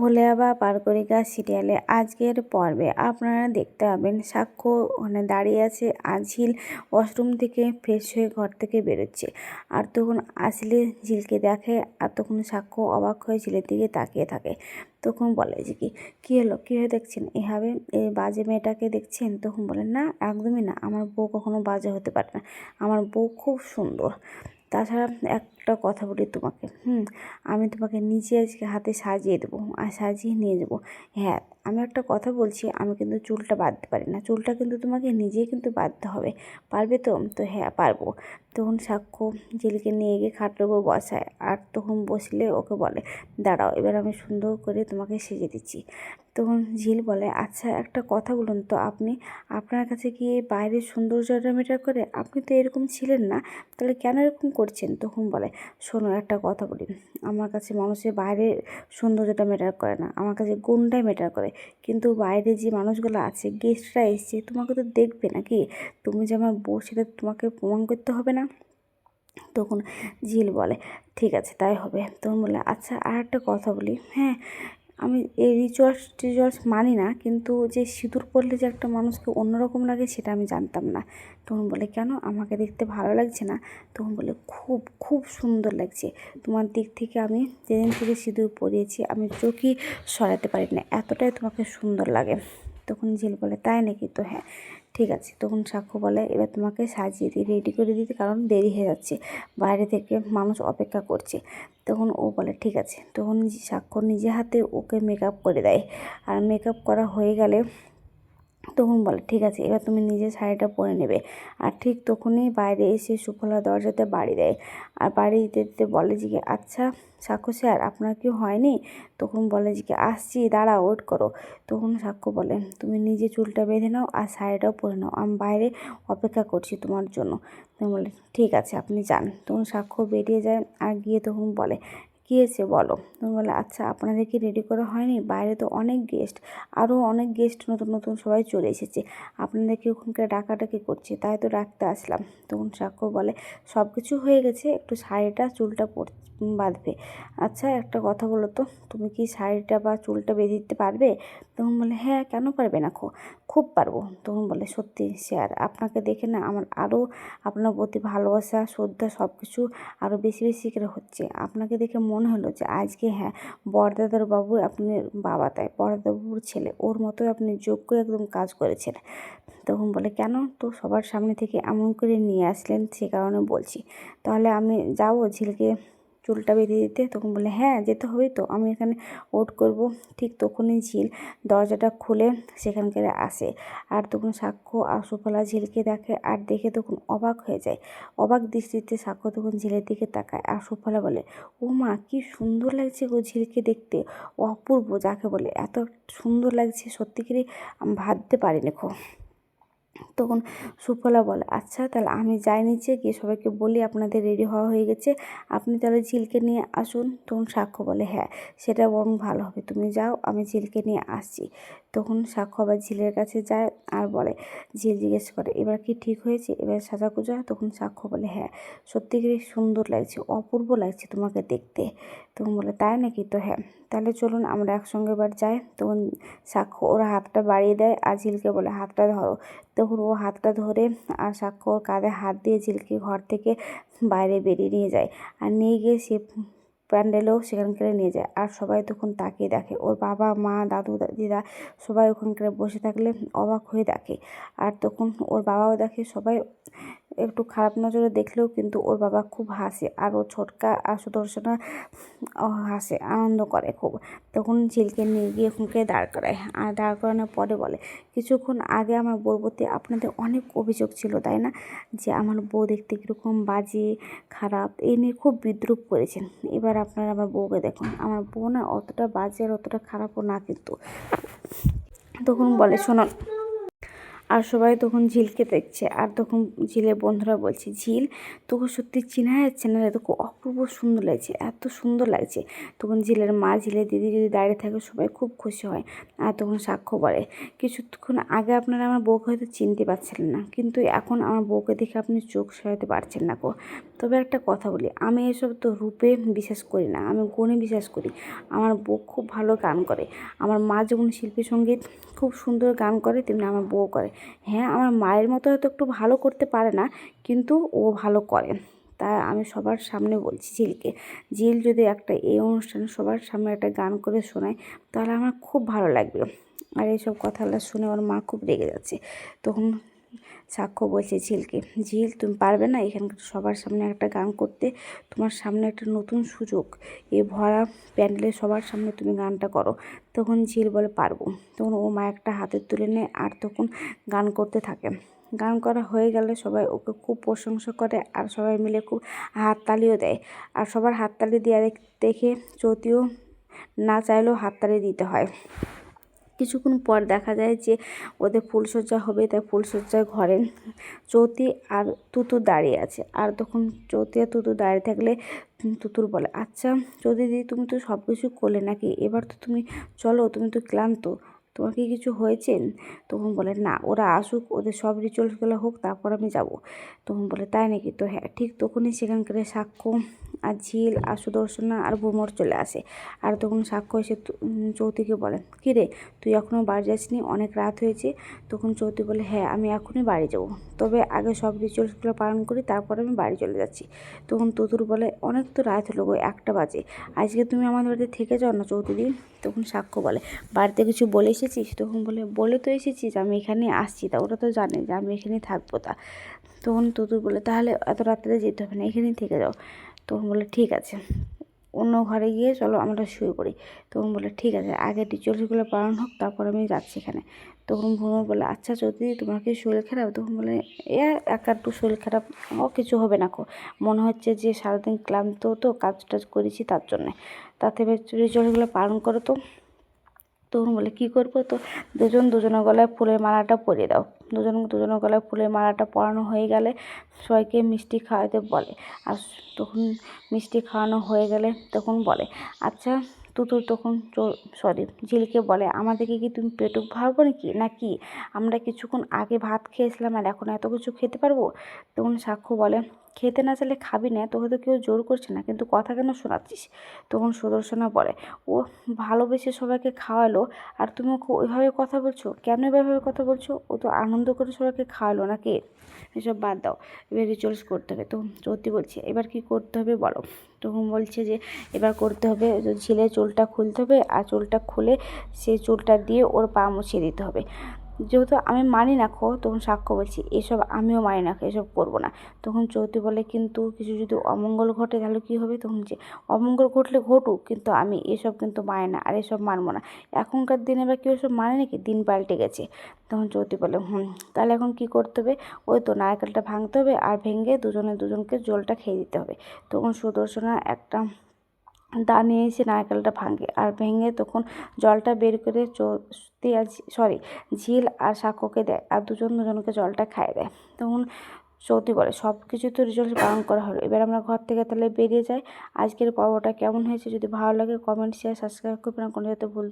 ভোলে আবা পারকরিকা সিরিয়ালে আজকের পর্বে আপনারা দেখতে পাবেন সাক্ষ্য ওখানে দাঁড়িয়ে আছে। আর ঝিল ওয়াশরুম থেকে ফ্রেশ হয়ে ঘর থেকে বেরোচ্ছে। আর তখন আসলে ঝিলকে দেখে আর তখন সাক্ষ্য অবাক হয়ে ঝিলের দিকে তাকিয়ে থাকে। তখন বলে যে কি, কী হলো? কী হয়ে দেখছেন? এভাবে এই বাজে মেয়েটাকে দেখছেন? তখন বলে, না, একদমই না। আমার বউ কখনো বাজে হতে পারে না। আমার বউ খুব সুন্দর। তাছাড়া একটা কথা বলি তোমাকে। হুম, আমি তোমাকে নিজে আজকে হাতে সাজিয়ে দেবো আর সাজিয়ে নিয়ে যাব হ্যাঁ আমি একটা কথা বলছি, আমি কিন্তু চুলটা বাঁধতে পারি না। চুলটা কিন্তু তোমাকে নিজেই কিন্তু বাঁধতে হবে। পারবে তো? তো হ্যাঁ পারব। তখন সাক্ষ্য জেলিকে নিয়ে গিয়ে খাটের বসায়, আর তখন বসলে ওকে বলে, দাঁড়াও, এবার আমি সুন্দর করে তোমাকে সেজে দিচ্ছি। তখন ঝিল বলে আচ্ছা একটা কথা বলুন তো, আপনি আপনার কাছে কি বাইরের সৌন্দর্যটা মেটার করে আপনি তো এরকম ছিলেন না? তাহলে কেন এরকম করছেন? তখন বলে শোনো, একটা কথা বলি। আমার কাছে মানুষের বাইরের সৌন্দর্যটা ম্যাটার করে না। আমার কাছে গুণটাই ম্যাটার করে। কিন্তু বাইরে যে মানুষগুলো আছে গেস্টরা এসছে, তোমাকে তো দেখবে নাকি? তুমি যে আমার বউ, সেটা তোমাকে প্রমাণ করতে হবে না? তখন ঝিল বলে, ঠিক আছে, তাই হবে। তখন বললে আচ্ছা আর একটা কথা বলি। হ্যাঁ আমি এই রিচুয়ালস টিচুয়ালস মানি না, কিন্তু যে সিঁদুর পরলে যে একটা মানুষকে অন্যরকম লাগে সেটা আমি জানতাম না। তখন বলে, কেন? আমাকে দেখতে ভালো লাগছে না? তখন বলে, খুব খুব সুন্দর লাগছে। তোমার দিক থেকে আমি যেদিন থেকে সিঁদুর পরিয়েছি, আমি চোখই সরাতে পারি না এতটাই তোমাকে সুন্দর লাগে। তখন ঝিল বলে, তাই নাকি? তো হ্যাঁ ঠিক আছে, তখন সাক্ষ্য বলে, এবার তোমাকে সাজিয়ে দিই রেডি করে দিতে, কারণ দেরি হয়ে যাচ্ছে। বাইরে থেকে মানুষ অপেক্ষা করছে। তখন ও বলে, ঠিক আছে। তখন সাক্ষ্য নিজে হাতে ওকে মেকআপ করে দেয়। আর মেকআপ করা হয়ে গেলে তখন বলে, ঠিক আছে, এবার তুমি নিজে শাড়িটা পরে নেবে। আর ঠিক তখনই বাইরে এসে সুফলা দরজাতে বাড়ি দেয়। আর বাড়ি দিতে দিতে বলে যে আচ্ছা সাক্ষ্য, স্যার, আপনার কি হয়নি? তখন বলে যে আসছি দাঁড়া ওয়েট করো। তখন সাক্ষ্য বলে, তুমি নিজে চুলটা বেঁধে নাও আর শাড়িটাও পরে নাও, আমি বাইরে অপেক্ষা করছি তোমার জন্য। তখন বলে, ঠিক আছে, আপনি যান। তখন সাক্ষ্য বেরিয়ে যায়, আর গিয়ে তখন বলে কী বলো। তুমি বলে আচ্ছা আপনাদের কি রেডি করা হয়নি? বাইরে তো অনেক গেস্ট আরও অনেক গেস্ট নতুন নতুন সবাই চলে এসেছে। আপনাদেরকে ওখানকার ডাকাডাকি করছে? তাই তো ডাকতে আসলাম। তখন সাক্ষ্য বলে সব কিছু হয়ে গেছে, একটু শাড়িটা, চুলটা পর, বাঁধবে। আচ্ছা একটা কথা বলো তো, তুমি কি শাড়িটা বা চুলটা বেঁধে দিতে পারবে? তখন বলে হ্যাঁ কেন পারবে না খো? খুব পারব। তখন বলে, সত্যি স্যার আপনাকে দেখে না, আমার আরও আপনার প্রতি ভালোবাসা, শ্রদ্ধা সব কিছু আরও বেশি বেশি করে হচ্ছে। আপনাকে দেখে মনে হলো যে আজকে হ্যাঁ বরদাদার বাবু আপনি বাবা, তাই বরদাবাবুর ছেলে, ওর মতোই আপনি যোগ্য একদম কাজ করেছেন। তখন বলে, কেন? তো সবার সামনে থেকে এমন করে নিয়ে আসলেন, সে কারণে বলছি। তাহলে আমি যাব ঝিলকে চুলটা বেঁধে দিতে, তখন বলে হ্যাঁ যেতে হবে তো, আমি এখানে ওট করব। ঠিক তখনই ঝিল দরজাটা খুলে সেখানকার আসে। আর তখন সাক্ষ্য আর সুফলা ঝিলকে দেখে, আর দেখে তখন অবাক হয়ে যায়। অবাক দৃষ্টিতে সাক্ষ্য তখন ঝিলের দিকে তাকায়, আর সুফলা বলে, ও মা, কি সুন্দর লাগছে গো ঝিলকে দেখতে। অপূর্ব, যাকে বলে, এত সুন্দর লাগছে আমি ভাবতে পারিনি খো তখন সুফলা বলে আচ্ছা তাহলে আমি যাই নিচে, গিয়ে সবাইকে বলি আপনাদের রেডি হওয়া হয়ে গেছে। আপনি তাহলে ঝিলকে নিয়ে আসুন। তখন সাক্ষ্য বলে হ্যাঁ সেটা বরং ভালো হবে। তুমি যাও, আমি ঝিলকে নিয়ে আসছি। তখন সাক্ষ্য আবার ঝিলের কাছে যায় আর বলে, ঝিল জিজ্ঞেস করে, এবার কি ঠিক হয়েছে? এবার সাজা কুজা তখন সাক্ষ্য বলে হ্যাঁ সত্যিকারই সুন্দর লাগছে, অপূর্ব লাগছে তোমাকে দেখতে। তখন বলে, তাই নাকি? তো হ্যাঁ তাহলে চলুন আমরা একসঙ্গে এবার যাই। তখন সাক্ষ্য ওর হাতটা বাড়িয়ে দেয় আর ঝিলকে বলে, হাতটা ধরো। তখন ও হাতটা ধরে আর সাক্ষ্য ওর কাঁধে হাত দিয়ে ঝিলকে ঘর থেকে বাইরে বেরিয়ে নিয়ে যায়। আর নিয়ে গিয়ে সে প্যান্ডেলেও সেখানকার নিয়ে যায়। আর সবাই তখন তাকিয়ে দেখে। ওর বাবা, মা, দাদু, দিদা সবাই ওখানকার বসে থাকলে অবাক হয়ে দেখে। আর তখন ওর বাবাও দেখে, সবাই একটু খারাপ নজরে দেখলেও কিন্তু ওর বাবা খুব হাসে আর ও ছোটকা আর সুদর্শনা হাসে, আনন্দ করে খুব। তখন ঝিলকে নিয়ে গিয়ে ওখানকে দাঁড় করায়। আর দাঁড় করানোর পরে বলে, কিছুক্ষণ আগে আমার বউর আপনাদের অনেক অভিযোগ ছিল, তাই না? যে আমার বউ দেখতে কীরকম বাজে, খারাপ এই নিয়ে খুব বিদ্রুপ করেছেন। এবার আপনারা আমার বউকে দেখুন। আমার বউ না অতটা বাজে আর অতটা খারাপও না কিন্তু। তখন বলে, শোনো আর সবাই তখন ঝিলকে দেখছে। আর তখন ঝিলের বন্ধুরা বলছে, ঝিল, তোকে সত্যি চেনা যাচ্ছে না তোকে অপূর্ব সুন্দর লাগছে, এত সুন্দর লাগছে। তখন ঝিলের মা, ঝিলের দিদি যদি দাঁড়িয়ে থাকে, সবাই খুব খুশি হয় আর তখন সাক্ষ্য বলে কিছুক্ষণ আগে আপনারা আমার বউকে হয়তো চিনতে পারছিলেন না, কিন্তু এখন আমার বউকে দেখে আপনি চোখ সরাতে পারছেন না গো। তবে একটা কথা বলি, আমি এসব তো রূপে বিশ্বাস করি না, আমি গুণে বিশ্বাস করি। আমার বউ খুব ভালো গান করে, আমার মা যেমন শিল্পী সংগীত খুব সুন্দর গান করে, তেমনি আমার বউ করে। হ্যাঁ আমার মায়ের মতো হয়তো একটু ভালো করতে পারে না, কিন্তু ও ভালো করে। তা আমি সবার সামনে বলছি ঝিলকে, ঝিল যদি একটা এই অনুষ্ঠানে সবার সামনে একটা গান করে শোনায়, তাহলে আমার খুব ভালো লাগবে। আর এইসব কথাগুলো শুনে ওর মা খুব রেগে যাচ্ছে। তখন সাক্ষ্য বলছে ঝিলকে। ঝিল, তুমি পারবে না? এখানকার সবার সামনে একটা গান করতে। তোমার সামনে একটা নতুন সুযোগ। এ ভরা প্যান্ডেলে সবার সামনে তুমি গানটা করো। তখন ঝিল বলে, পারব। তখন ও মা একটা হাতে তুলে নেয় আর তখন গান করতে থাকে। গান করা হয়ে গেলে সবাই ওকে খুব প্রশংসা করে আর সবাই মিলে খুব হাততালিও দেয়। আর সবার হাততালি দেওয়া দেখে চৌতিও না চাইলেও হাততালি দিতে হয়। কিছুক্ষণ পর দেখা যায় যে ওদের ফুলসজ্জা হবে, তাই ফুলসজ্জার ঘরে। চৌতি আর তুতু দাঁড়িয়ে আছে। আর তখন চৌতি আর তুতু দাঁড়িয়ে থাকলে তুতুর বলে আচ্ছা চৌতি দিদি, তুমি তো সব কিছু করলে নাকি? এবার তো তুমি চলো, তুমি তো ক্লান্ত। তোমার কি কিছু হয়েছে? তখন বলে, না, ওরা আসুক, ওদের সব রিচুয়ালসগুলো হোক, তারপর আমি যাব। তখন বলে, তাই নাকি? তো হ্যাঁ ঠিক তখনই সেখানকার সাক্ষ্য আর ঝিল আর সুদর্শনা আর ভ্রমর চলে আসে। আর তখন সাক্ষ্য এসে চৌতিকে বলে, কী রে, তুই এখনও বাড়ি যাসনি? অনেক রাত হয়েছে। তখন চৌতি বলে হ্যাঁ আমি এখনই বাড়ি যাব। তবে আগে সব রিচুয়ালসগুলো পালন করি, তারপর আমি বাড়ি চলে যাচ্ছি। তখন তুতুর বলে, অনেক তো রাত হলো গো, একটা বাজে। আজকে তুমি আমাদের বাড়িতে থেকে যাও না চৌধুরী তখন সাক্ষ্য বলে, বাড়িতে কিছু বলে এসেছিস? তখন বলে বলে তো এসেছিস, আমি এখানে আসছি। তা ওরা তো জানে যে আমি এখানে থাকব তা। তখন তুতুর বলে, তাহলে এত রাত্রে যেতে হবে না, এখানেই থেকে যাও। তখন বলে, ঠিক আছে। অন্য ঘরে গিয়ে চলো, আমরা শুয়ে পড়ি। তখন বলে, ঠিক আছে, আগে রিচুয়ালসগুলো পালন হোক, তারপর আমি যাচ্ছি এখানে। তখন ভ্রমণ বলে আচ্ছা যদি তোমার কি শরীর খারাপ? তখন বলে, এ এক একটু শরীর খারাপ, ও কিছু হবে না কো। মনে হচ্ছে যে সারাদিন ক্লান্ত তো কাজ টাজ করেছি তার জন্যে। তাতে রিচুয়ালসগুলো পালন করো তো। তখন বলে, কী করব? তো দুজন দুজনের গলায় ফুলের মালাটা পরিয়ে দাও। দুজন দুজনের গলায় ফুলের মালাটা পরানো হয়ে গেলে সবাইকে মিষ্টি খাওয়াতে বলে। আর তখন মিষ্টি খাওয়ানো হয়ে গেলে তখন বলে আচ্ছা তুতুর তখন সরি, ঝিলকে বলে, আমাদেরকে কি তুমি পেটুক ভাবো নাকি নাকি? আমরা কিছুক্ষণ আগে ভাত খেয়েছিলাম আর এখন এত কিছু খেতে পারব? তখন সাক্ষ্য বলে খেতে না চাইলে খাবি না, তোকে তো কেউ জোর করছে না, কিন্তু কথা কেন শোনাচ্ছিস? তখন সুদর্শনা বলে, ও ভালোবেসে সবাইকে খাওয়ালো, আর তুমি ওকে ওইভাবে কথা বলছো? কেন এভাবে কথা বলছো? ও তো আনন্দ করে সবাইকে খাওয়ালো নাকি? এসব বাদ দাও, এবার রিচুয়ালস করতে হবে। তো চৌতি বলছে, এবার কি করতে হবে বলো? তখন বলছে যে, এবার করতে হবে ঝিলে চুলটা খুলতে হবে, আর চুলটা খুলে সেই চুলটা দিয়ে ওর পা মুছিয়ে দিতে হবে। যেহেতু আমি মানি না খো, তখন সাক্ষ্য বলছি, এসব আমিও মানি না এসব করব না। তখন চৌতি বলে, কিন্তু কিছু যদি অমঙ্গল ঘটে, তাহলে কী হবে? তখন যে অমঙ্গল ঘটলে ঘটুক, কিন্তু আমি এসব কিন্তু মানি না, আর এসব মানবো না। এখনকার দিনে বা কেউ এসব মানে নাকি? দিন পাল্টে গেছে। তখন চৌতি বলে, হুম, তাহলে এখন কি করতে হবে? ওই তো নারকেলটা ভাঙতে হবে, আর ভেঙে দুজনে দুজনকে জলটা খেয়ে দিতে হবে। তখন সুদর্শনা একটা দা নিয়ে এসে নারকেলটা ভাঙে। আর ভেঙে তখন জলটা বের করে চৌতি আর সরি, ঝিল আর সাঁকোকে দেয় আর দুজন দুজনকে জলটা খাইয়ে দেয়। তখন চৌতি বলে সব কিছু তো রিজল্ট পালন করা হলো। এবার আমরা ঘর থেকে তাহলে বেরিয়ে যাই। আজকের পর্বটা কেমন হয়েছে? যদি ভালো লাগে কমেন্ট শেয়ার সাবস্ক্রাইব করবেন। কোনো যাতে ভুল